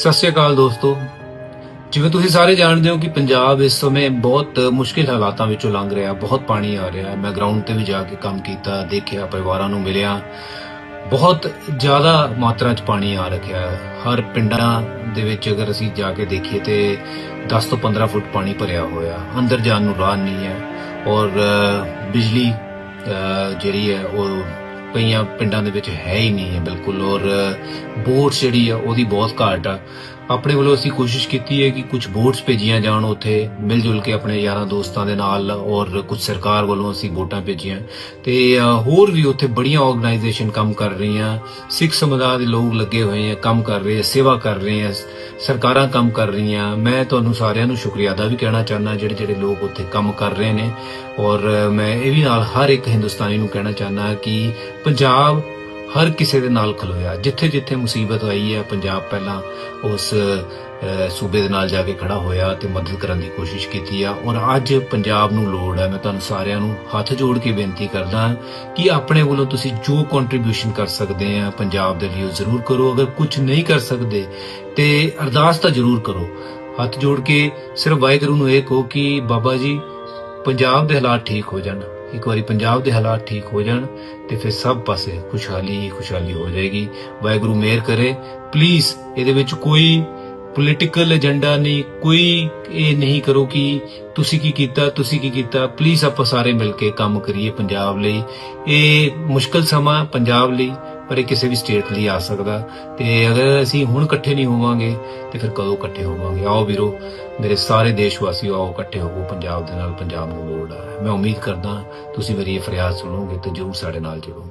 ਸਤਿ ਸ਼੍ਰੀ ਅਕਾਲ ਦੋਸਤੋ। ਜਿਵੇਂ ਤੁਸੀਂ ਸਾਰੇ ਜਾਣਦੇ ਹੋ ਕਿ ਪੰਜਾਬ ਇਸ ਸਮੇਂ ਬਹੁਤ ਮੁਸ਼ਕਿਲ ਹਾਲਾਤਾਂ ਵਿੱਚੋਂ ਲੰਘ ਰਿਹਾ, ਬਹੁਤ ਪਾਣੀ ਆ ਰਿਹਾ ਮੈਂ ਗਰਾਊਂਡ ਤੇ ਵੀ ਜਾ ਕੇ ਕੰਮ ਕੀਤਾ, ਦੇਖਿਆ, ਪਰਿਵਾਰਾਂ ਨੂੰ ਮਿਲਿਆ। ਬਹੁਤ ਜ਼ਿਆਦਾ ਮਾਤਰਾ 'ਚ ਪਾਣੀ ਆ ਰੱਖਿਆ ਹਰ ਪਿੰਡਾਂ ਦੇ ਵਿੱਚ ਅਗਰ ਅਸੀਂ ਜਾ ਕੇ ਦੇਖੀਏ ਤੇ 10 ਤੋਂ 15 ਫੁੱਟ ਪਾਣੀ ਭਰਿਆ ਹੋਇਆ। ਅੰਦਰ ਜਾਣ ਨੂੰ ਰਾਹ ਨਹੀਂ ਹੈ ਔਰ ਬਿਜਲੀ ਜਿਹੜੀ ਹੈ ਉਹ ਕਈਆਂ ਪਿੰਡਾਂ ਦੇ ਵਿੱਚ ਹੈ ਹੀ ਨਹੀਂ ਹੈ ਬਿਲਕੁਲ ਔਰ ਬੋਟਸ ਜਿਹੜੀ ਆ ਉਹਦੀ ਬਹੁਤ ਘਾਟ ਆ। ਆਪਣੇ ਵੱਲੋਂ ਅਸੀਂ ਕੋਸ਼ਿਸ਼ ਕੀਤੀ ਹੈ ਕਿ ਕੁਝ ਬੋਟਸ ਭੇਜੀਆਂ ਜਾਣ ਉੱਥੇ ਮਿਲ ਜੁਲ ਕੇ ਆਪਣੇ ਯਾਰਾਂ ਦੋਸਤਾਂ ਦੇ ਨਾਲ ਔਰ ਕੁਝ ਸਰਕਾਰ ਵੱਲੋਂ ਅਸੀਂ ਵੋਟਾਂ ਭੇਜੀਆਂ। ਤੇ ਹੋਰ ਵੀ ਉੱਥੇ ਬੜੀਆਂ ਆਰਗੇਨਾਈਜੇਸ਼ਨ ਕੰਮ ਕਰ ਰਹੀਆਂ, ਸਿੱਖ ਸਮੁਦਾਇ ਦੇ ਲੋਕ ਲੱਗੇ ਹੋਏ ਆ, ਕੰਮ ਕਰ ਰਹੇ ਆ, ਸੇਵਾ ਕਰ ਰਹੇ ਆ। ਸਰਕਾਰਾਂ ਕੰਮ ਕਰ ਰਹੀਆਂ, ਮੈਂ ਤੁਹਾਨੂੰ ਸਾਰਿਆਂ ਨੂੰ ਸ਼ੁਕਰੀਆ ਦਾ ਵੀ ਕਹਿਣਾ ਚਾਹੁੰਦਾ, ਜਿਹੜੇ ਜਿਹੜੇ ਲੋਕ ਉੱਥੇ ਕੰਮ ਕਰ ਰਹੇ ਨੇ। ਔਰ ਮੈਂ ਇਹ ਵੀ ਨਾਲ ਹਰ ਇੱਕ ਹਿੰਦੁਸਤਾਨੀ ਨੂੰ ਕਹਿਣਾ ਚਾਹੁੰਦਾ ਕਿ ਪੰਜਾਬ ਹਰ ਕਿਸੇ ਦੇ ਨਾਲ ਖਲੋਇਆ। ਜਿੱਥੇ ਜਿੱਥੇ ਮੁਸੀਬਤ ਆਈ ਹੈ, ਪੰਜਾਬ ਪਹਿਲਾਂ ਉਸ ਸੂਬੇ ਦੇ ਨਾਲ ਜਾ ਕੇ ਖੜਾ ਹੋਇਆ ਤੇ ਮਦਦ ਕਰਨ ਦੀ ਕੋਸ਼ਿਸ਼ ਕੀਤੀ ਆ। ਔਰ ਅੱਜ ਪੰਜਾਬ ਨੂੰ ਲੋੜ ਹੈ। ਮੈਂ ਤੁਹਾਨੂੰ ਸਾਰਿਆਂ ਨੂੰ ਹੱਥ ਜੋੜ ਕੇ ਬੇਨਤੀ ਕਰਦਾ ਕਿ ਆਪਣੇ ਵੱਲੋਂ ਤੁਸੀਂ ਜੋ ਕੰਟਰੀਬਿਊਸ਼ਨ ਕਰ ਸਕਦੇ ਆ, ਪੰਜਾਬ ਦੇ ਲਈ ਉਹ ਜ਼ਰੂਰ ਕਰੋ। ਅਗਰ ਕੁਝ ਨਹੀਂ ਕਰ ਸਕਦੇ ਤੇ ਅਰਦਾਸ ਤਾਂ ਜ਼ਰੂਰ ਕਰੋ। ਹੱਥ ਜੋੜ ਕੇ ਸਿਰਫ ਵਾਹਿਗੁਰੂ ਨੂੰ ਇਹ ਕਹੋ ਕਿ ਬਾਬਾ ਜੀ, ਪੰਜਾਬ ਦੇ ਹਾਲਾਤ ਠੀਕ ਹੋ ਜਾਣ। ਇੱਕ ਵਾਰੀ ਪੰਜਾਬ ਦੇ ਹਾਲਾਤ ਠੀਕ ਹੋ ਜਾਣ ਤੇ ਫਿਰ ਸਭ ਪਾਸੇ ਖੁਸ਼ਹਾਲੀ ਹੀ ਖੁਸ਼ਹਾਲੀ ਹੋ ਜਾਏਗੀ। ਵਾਹਿਗੁਰੂ ਮਿਹਰ ਕਰੇ। ਪਲੀਜ਼ ਇਹਦੇ ਵਿੱਚ ਕੋਈ ਪੋਲੀਟੀਕਲ ਏਜੰਡਾ ਨਹੀਂ, ਕੋਈ ਇਹ ਨਹੀਂ ਕਰੋ ਕਿ ਤੁਸੀਂ ਕੀ ਕੀਤਾ, ਤੁਸੀਂ ਕੀ ਕੀਤਾ। ਪਲੀਜ਼ ਆਪਾਂ ਸਾਰੇ ਮਿਲ ਕੇ ਕੰਮ ਕਰੀਏ ਪੰਜਾਬ ਲਈ। ਇਹ ਮੁਸ਼ਕਲ ਸਮਾਂ ਪੰਜਾਬ ਲਈ। ਪਰ ਇਹ ਕਿਸੇ ਵੀ ਸਟੇਟ ਲਈ ਆ ਸਕਦਾ। ਤੇ ਅਗਰ ਅਸੀਂ ਹੁਣ ਇਕੱਠੇ ਨਹੀਂ ਹੋਵਾਂਗੇ, ਤੇ ਫਿਰ ਕਦੋਂ ਇਕੱਠੇ ਹੋਵਾਂਗੇ? ਆਓ ਵੀਰੋ, ਮੇਰੇ ਸਾਰੇ ਦੇਸ਼ ਵਾਸੀਓ ਆਓ ਇਕੱਠੇ ਹੋਵੋ। ਪੰਜਾਬ ਦੇ ਨਾਲ ਪੰਜਾਬ ਨੂੰ ਲੋੜ ਆ। ਮੈਂ ਉਮੀਦ ਕਰਦਾ, ਤੁਸੀਂ ਮੇਰੀ ਇਹ ਫਰਿਆਦ ਸੁਣੋਗੇ ਤੇ ਜਰੂਰ ਸਾਡੇ ਨਾਲ ਜੁੜੋਗੇ।